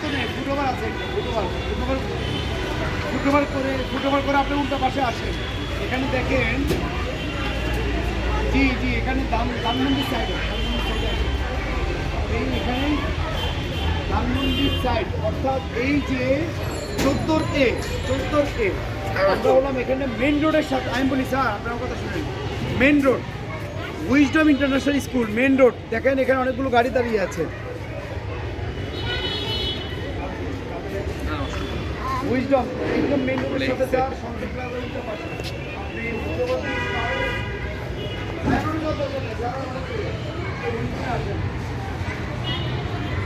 তো নেই আছে আসেন। এখানে দেখেন, জি এখানে দাম সাইডে সাইড অর্থাৎ এই যে এ এ বললাম এখানে মেন রোডের সাথে, আমি আপনার কথা main road Wisdom International School main road দেখেন এখানে অনেকগুলো গাড়ি দাঁড়িয়ে আছে। উইজডম একদম মেন রোডের সাথে যাওয়ার পাশে। আপনি